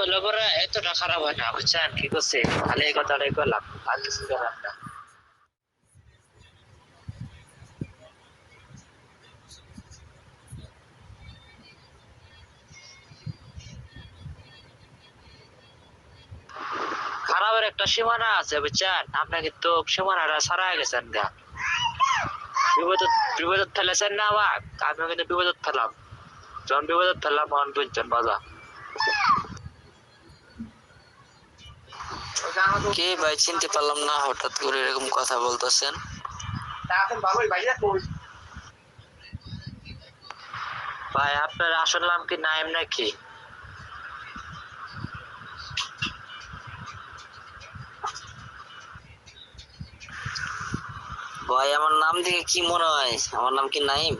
হলো পরে এতটা খারাপ হয় না, বুঝছেন? কি করছে? খালি এই কথাটাই করলাম খারাপের একটা সীমানা আছে, বুঝছেন? আপনি কিন্তু সীমানাটা ছাড়া গেছেন গা। বিপদ বিপদ ফেলেছেন না আমার আমি কিন্তু বিপদ ফেলাম। যখন বিপদ ফেললাম, তখন বুঝছেন বাজা কে ভাই চিনতে পারলাম না হঠাৎ করে এরকম কথা বলতেছেন? ভাই আপনার আসল নাম কি নাইম নাকি? ভাই আমার নাম দেখে কি মনে হয়? আমার নাম কি নাইম